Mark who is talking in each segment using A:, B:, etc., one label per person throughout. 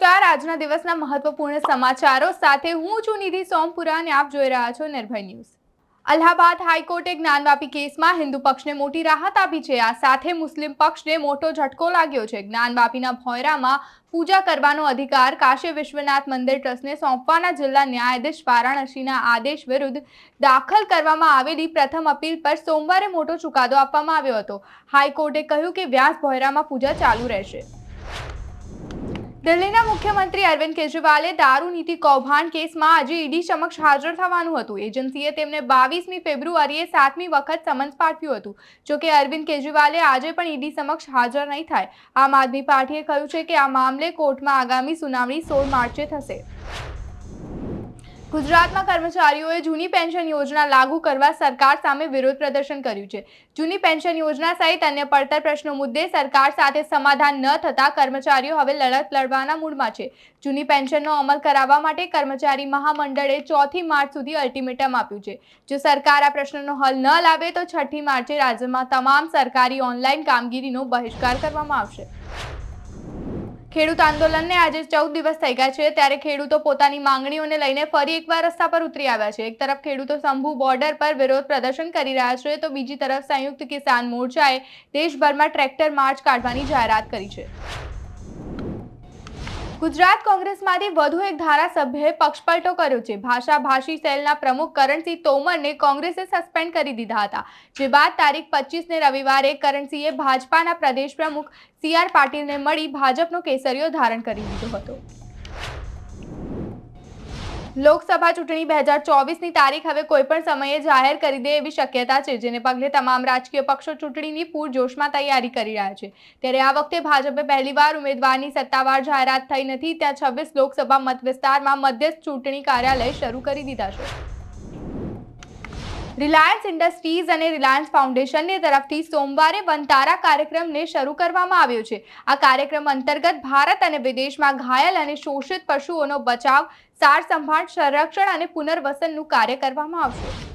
A: આજના દિવસના મહત્વપૂર્ણ સમાચારો સાથે હું છું નિધિ સોમપુરા અને આપ જોઈ રહ્યા છો નિર્ભય ન્યૂઝ. અલ્હાબાદ હાઈકોર્ટે જ્ઞાનવાપી કેસમાં હિન્દુ પક્ષને મોટી રાહત આપી છે. આ સાથે મુસ્લિમ પક્ષને મોટો ઝટકો લાગ્યો છે. જ્ઞાનવાપીના ભોયરામાં પૂજા કરવાનો અધિકાર કાશી વિશ્વનાથ મંદિર ટ્રસ્ટને સોંપવાના જિલ્લા ન્યાયાધીશ વારાણસીના આદેશ વિરુદ્ધ દાખલ કરવામાં આવેલી પ્રથમ અપીલ પર સોમવારે મોટો ચુકાદો આપવામાં આવ્યો હતો. હાઈકોર્ટે કહ્યું કે વ્યાસ ભોયરામાં પૂજા ચાલુ રહેશે. દિલ્હીના મુખ્યમંત્રી અરવિંદ કેજરીવાલે દારૂ નીતિ કૌભાંડ કેસમાં આજે ઈડી સમક્ષ હાજર થવાનું હતું. એજન્સીએ તેમને બાવીસમી ફેબ્રુઆરીએ સાતમી વખત સમન્સ પાઠવ્યું હતું. જોકે અરવિંદ કેજરીવાલે આજે પણ ઈડી સમક્ષ હાજર નહીં થાય. આમ આદમી પાર્ટીએ કહ્યું છે કે આ મામલે કોર્ટમાં આગામી સુનાવણી સોળ માર્ચે થશે. ગુજરાતમાં કર્મચારીઓએ જૂની પેન્શન યોજના લાગુ કરવા સરકાર સામે વિરોધ પ્રદર્શન કર્યું છે. જૂની પેન્શન યોજના સહિત અન્ય પડતર પ્રશ્નો મુદ્દે સરકાર સાથે સમાધાન ન થતા કર્મચારીઓ હવે લડત લડવાના મૂડમાં છે. જૂની પેન્શનનો અમલ કરાવવા માટે કર્મચારી મહામંડળે ચોથી માર્ચ સુધી અલ્ટિમેટમ આપ્યું છે. જો સરકાર આ પ્રશ્નનો હલ ન લાવે તો છઠ્ઠી માર્ચે રાજ્યમાં તમામ સરકારી ઓનલાઈન કામગીરીનો બહિષ્કાર કરવામાં આવશે. ખેડૂત આંદોલનને આજે ચૌદ દિવસ થઈ ગયા છે. ત્યારે ખેડૂતો પોતાની માંગણીઓને લઈને ફરી એકવાર રસ્તા પર ઉતરી આવ્યા છે. એક તરફ ખેડૂતો શંભુ બોર્ડર પર વિરોધ પ્રદર્શન કરી રહ્યા છે, તો બીજી તરફ સંયુક્ત કિસાન મોરચાએ દેશભરમાં ટ્રેક્ટર માર્ચ કાઢવાની જાહેરાત કરી છે. ગુજરાત કોંગ્રેસમાંથી વધુ એક ધારાસભ્યએ પક્ષપલટો કર્યો છે. ભાષા ભાષી સેલના પ્રમુખ કરણસિંહ તોમરને કોંગ્રેસે સસ્પેન્ડ કરી દીધા હતા. જે બાદ તારીખ પચીસને રવિવારે કરણસિંહે ભાજપાના પ્રદેશ પ્રમુખ સી આર પાટીલને મળી ભાજપનો કેસરીઓ ધારણ કરી દીધો હતો. લોકસભા ચૂંટણી બે હજાર ચોવીસની તારીખ હવે કોઈપણ સમયે જાહેર કરી દે એવી શક્યતા છે, જેને પગલે તમામ રાજકીય પક્ષો ચૂંટણીની પૂરજોશમાં તૈયારી કરી રહ્યા છે. ત્યારે આ વખતે ભાજપે પહેલીવાર ઉમેદવારની સત્તાવાર જાહેરાત થઈ નથી, ત્યાં છવ્વીસ લોકસભા મત વિસ્તારમાં મધ્યસ્થ ચૂંટણી કાર્યાલય શરૂ કરી દીધા છે. રિલાયન્સ ઇન્ડસ્ટ્રીઝ અને રિલાયન્સ ફાઉન્ડેશનની તરફથી સોમવારે વનતારા કાર્યક્રમને શરૂ કરવામાં આવ્યો છે. આ કાર્યક્રમ અંતર્ગત ભારત અને વિદેશમાં ઘાયલ અને શોષિત પશુઓનો બચાવ, સાર સંભાળ, સંરક્ષણ અને પુનર્વસનનું કાર્ય કરવામાં આવશે.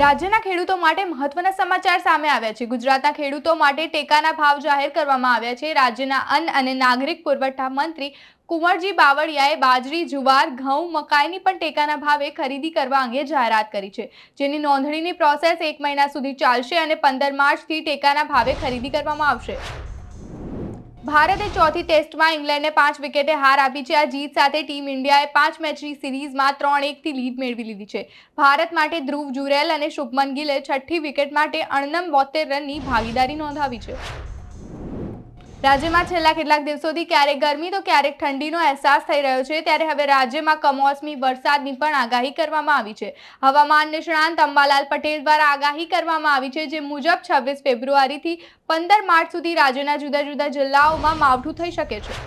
A: રાજ્યના ખેડૂતો માટે મહત્વના સમાચાર સામે આવ્યા છે. ગુજરાતના ખેડૂતો માટે ટેકાના ભાવ જાહેર કરવામાં આવ્યા છે. રાજ્યના અન્ન અને નાગરિક પુરવઠા મંત્રી કુંવરજી બાવળિયાએ બાજરી, જુવાર, ઘઉં, મકાઈની પણ ટેકાના ભાવે ખરીદી કરવા અંગે જાહેરાત કરી છે. જેની નોંધણીની પ્રોસેસ એક મહિના સુધી ચાલશે અને પંદર માર્ચથી ટેકાના ભાવે ખરીદી કરવામાં આવશે. ભારતે ચોથી ટેસ્ટમાં ઇંગ્લેન્ડને પાંચ વિકેટે હાર આપી છે. આ જીત સાથે ટીમ ઇન્ડિયાએ પાંચ મેચની સિરીઝમાં ત્રણ એકથી લીડ મેળવી લીધી છે. ભારત માટે ધ્રુવ જુરેલ અને શુભમન ગિલે છઠ્ઠી વિકેટ માટે અણનમ બોતેર રનની ભાગીદારી નોંધાવી છે. રાજ્યમાં છેલ્લા કેટલાક દિવસોથી ક્યારેક ગરમી તો ક્યારેક ઠંડીનો અહેસાસ થઈ રહ્યો છે, ત્યારે હવે રાજ્યમાં કમોસમી વરસાદની પણ આગાહી કરવામાં આવી છે. હવામાન નિષ્ણાંત અંબાલાલ પટેલ દ્વારા આગાહી કરવામાં આવી છે, જે મુજબ છવ્વીસ ફેબ્રુઆરીથી પંદર માર્ચ સુધી રાજ્યના જુદા જુદા જિલ્લાઓમાં માવઠું થઈ શકે છે.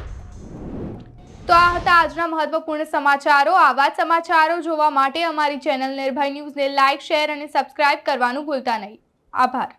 A: તો આ હતા આજના મહત્વપૂર્ણ સમાચારો. આવા સમાચારો જોવા માટે અમારી ચેનલ નિર્ભય ન્યૂઝને લાઇક શેર અને સબસ્ક્રાઇબ કરવાનું ભૂલતા નહીં. આભાર.